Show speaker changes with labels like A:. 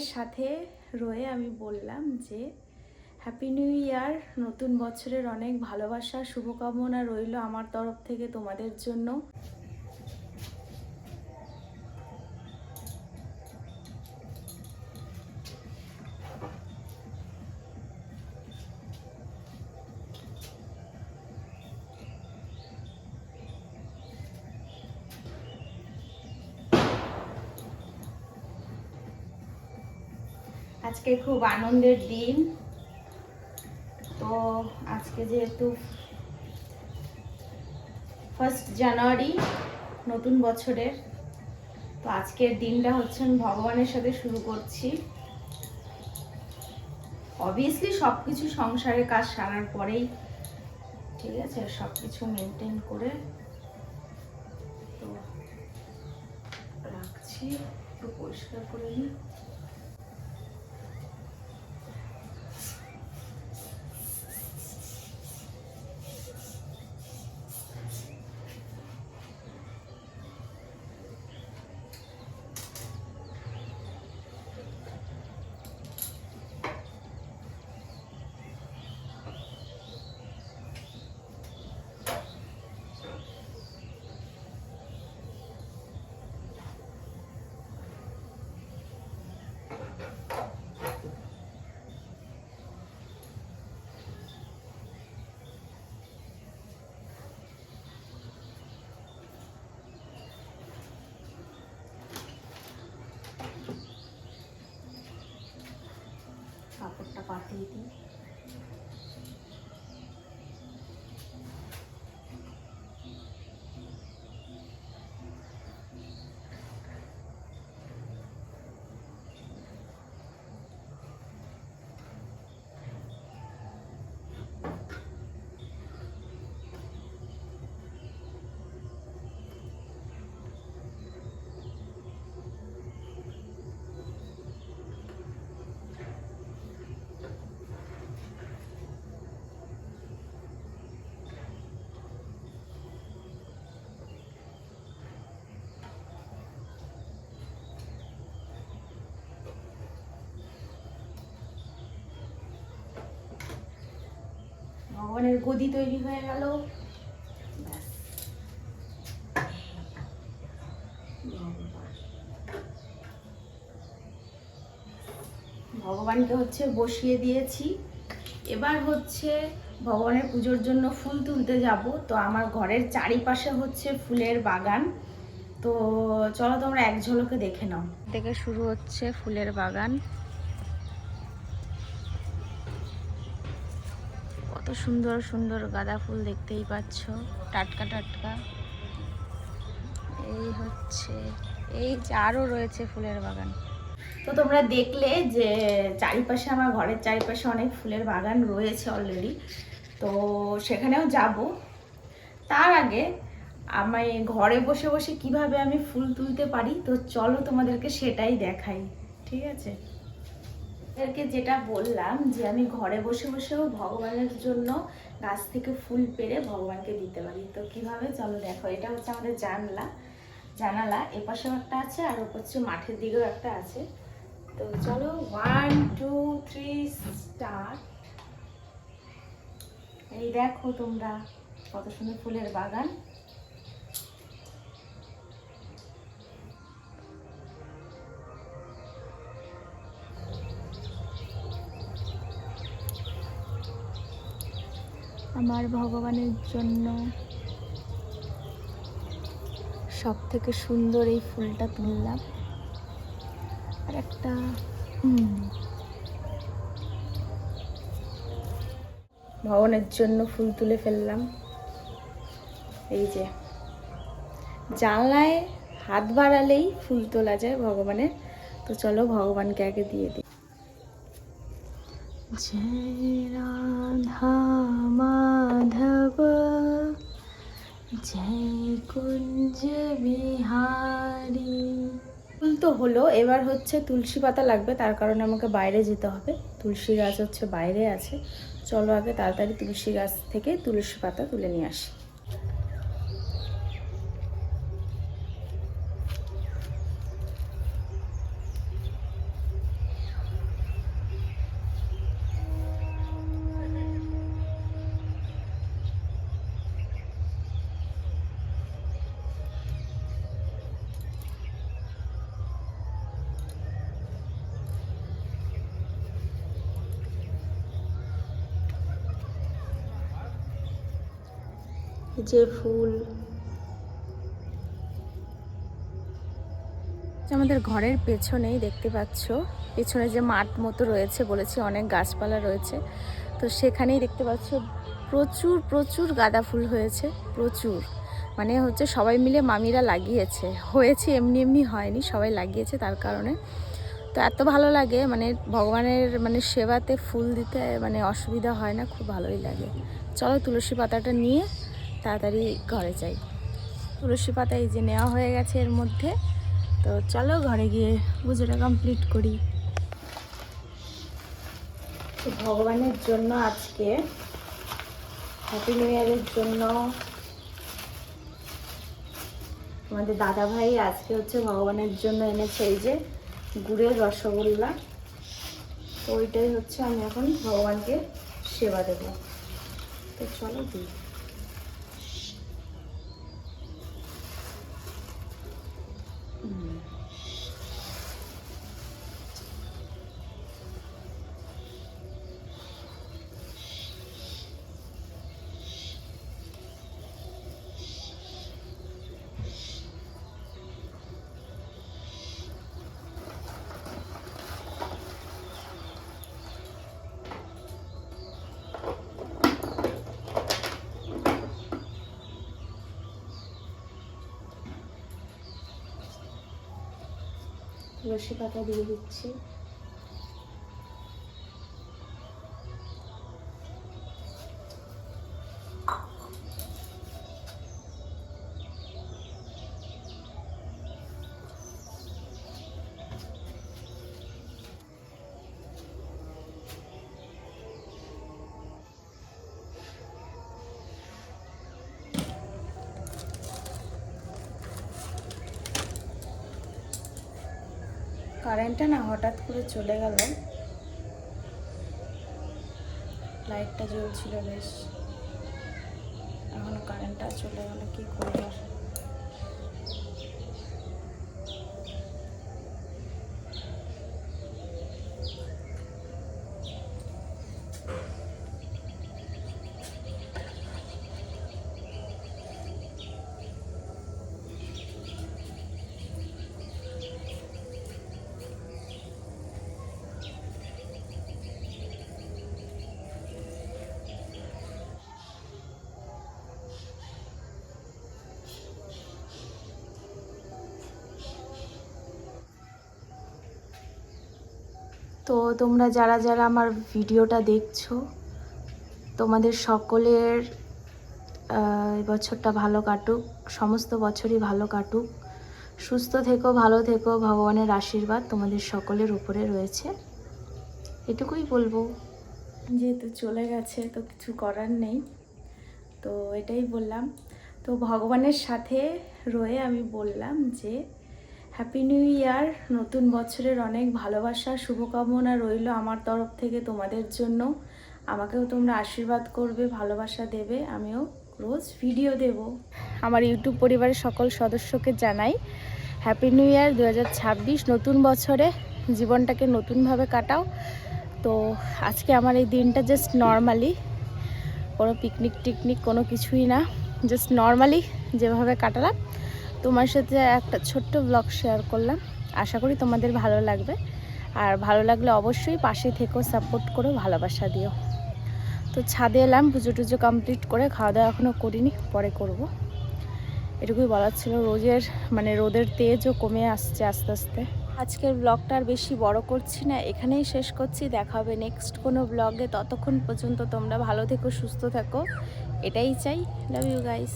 A: আপনার সাথে রয়ে আমি বললাম যে হ্যাপি নিউ ইয়ার নতুন বছরের অনেক ভালোবাসা, শুভকামনা রইল আমার তরফ থেকে তোমাদের জন্য। আজকে খুব আনন্দের দিন। তো আজকে যেহেতু ফার্স্ট জানুয়ারি নতুন বছরের, তো আজকের দিনটা হচ্ছে আমি ভগবানের সাথে শুরু করছি। অবভিয়াসলি সব কিছু সংসারের কাজ সারার পরেই, ঠিক আছে? সব কিছু মেনটেন করে তো রাখছি। একটু পরিষ্কার করে নিই। कुट्टा काट ली थी। ভগবানের গদি তৈরি হয়ে গেল। ভগবানকে হচ্ছে বসিয়ে দিয়েছি। এবার হচ্ছে ভগবানের পুজোর জন্য ফুল তুলতে যাব। তো আমার ঘরের চারিপাশে হচ্ছে ফুলের বাগান। তো চলো তোমরা এক ঝলকে দেখে নাও। থেকে শুরু হচ্ছে ফুলের বাগান। সুন্দর সুন্দর গাঁদা ফুল দেখতেই পাচ্ছ। টাটকা টাটকা। এই হচ্ছে, এই যে আরও রয়েছে ফুলের বাগান। তো তোমরা দেখলে যে চারিপাশে, আমার ঘরের চারিপাশে অনেক ফুলের বাগান রয়েছে অলরেডি তো সেখানেও যাব। তার আগে আমি ঘরে বসে বসে কীভাবে আমি ফুল তুলতে পারি? তো চলো তোমাদেরকে সেটাই দেখাই, ঠিক আছে? এদেরকে যেটা বললাম যে আমি ঘরে বসে বসেও ভগবানের জন্য গাছ থেকে ফুল পেরে ভগবানকে দিতে পারি। তো কীভাবে? চলো দেখো, এটা হচ্ছে আমাদের জানলা। জানালা, এপাশেও একটা আছে আর হচ্ছে মাঠের দিকেও একটা আছে। তো চলো ওয়ান টু থ্রি স্টার্ট এই দেখো তোমরা, কত সুন্দর ফুলের বাগান। আমার ভগবানের জন্য সব থেকে সুন্দর এই ফুলটা তুললাম। আর একটা ভগবানের জন্য ফুল তুলে ফেললাম। এই যে, জানলায় হাত বাড়ালেই ফুল তোলা যায় ভগবানের। তো চলো ভগবানকে আগে দিয়ে দিই। জয় রাধা মাধব জয় কুঞ্জ বিহারি ফুল তো হলো, এবার হচ্ছে তুলসী পাতা লাগবে, তার কারণে আমাকে বাইরে যেতে হবে। তুলসী গাছ হচ্ছে বাইরে আছে। চলো আগে তাড়াতাড়ি তুলসী গাছ থেকে তুলসী পাতা তুলে নিয়ে আসি। যে ফুল। আমাদের ঘরের পেছনেই দেখতে পাচ্ছ, পেছনে যে মাঠ মতো রয়েছে বলেছি, অনেক গাছপালা রয়েছে। তো সেখানেই দেখতে পাচ্ছ, প্রচুর প্রচুর গাঁদা ফুল হয়েছে, প্রচুর। মানে হচ্ছে সবাই মিলে মামিরা লাগিয়েছে। হয়েছে, এমনি এমনি হয়নি, সবাই লাগিয়েছে তার কারণে। তো এত ভালো লাগে মানে ভগবানের মানে সেবাতে ফুল দিতে মানে অসুবিধা হয় না, খুব ভালোই লাগে। চলো তুলসী পাতাটা নিয়ে তাড়াতাড়ি ঘরে যাই। তুলসী পাতা এই যে নেওয়া হয়ে গেছে এর মধ্যে। তো চলো ঘরে গিয়ে পুজোটা কমপ্লিট করি। ভগবানের জন্য আজকে হ্যাপি নিউ ইয়ারের জন্য আমাদের দাদা ভাই আজকে হচ্ছে ভগবানের জন্য এনেছে এই যে গুড়ের রসগোল্লা। তো ওইটাই হচ্ছে আমি এখন ভগবানকে সেবা দেব। তো চলো দিই তুলসী পাতা দিয়ে দিচ্ছি। কারেন্টটা না হঠাৎ করে চলে গেল। লাইটটা জ্বলছিল বেশ। এখনও কারেন্টটা চলে গেল, কি করব? তো তোমরা যারা যারা আমার ভিডিওটা দেখছ, তোমাদের সকলের বছরটা ভালো কাটুক, সমস্ত বছরই ভালো কাটুক। সুস্থ থেকো, ভালো থেকো, ভগবানের আশীর্বাদ তোমাদের সকলের উপরে রয়েছে। এটুকুই বলব। যেহেতু চলে গেছে, তো কিছু করার নেই। তো এটাই বললাম। তো ভগবানের সাথে রয়ে আমি বললাম যে হ্যাপি নিউ ইয়ার নতুন বছরের অনেক ভালোবাসা, শুভকামনা রইল আমার তরফ থেকে তোমাদের জন্য। আমাকেও তোমরা আশীর্বাদ করবে, ভালোবাসা দেবে, আমিও রোজ ভিডিও দেব। আমার ইউটিউব পরিবারের সকল সদস্যকে জানাই হ্যাপি নিউ ইয়ার দু হাজার ছাব্বিশ। নতুন বছরে জীবনটাকে নতুনভাবে কাটাও। তো আজকে আমার এই দিনটা জাস্ট নর্মালি কোনো পিকনিক টিকনিক কোনো কিছুই না। জাস্ট নর্মালি যেভাবে কাটালাম। তোমার সাথে একটা ছোট্ট ব্লগ শেয়ার করলাম। আশা করি তোমাদের ভালো লাগবে। আর ভালো লাগলে অবশ্যই পাশে থেকেও সাপোর্ট করো, ভালোবাসা দিও। তো ছাদে এলাম, পুজো টুজো কমপ্লিট করে খাওয়া দাওয়া এখনও করিনি, পরে করব। এটুকুই বলার ছিল, রোজের মানে রোদের তেজও কমে আসছে আস্তে আস্তে। আজকের ব্লগটা আর বেশি বড় করছি না, এখানেই শেষ করছি। দেখা হবে নেক্সট কোনো ব্লগে ততক্ষণ পর্যন্ত তোমরা ভালো থেকো, সুস্থ থাকো। এটাই চাই। Love you guys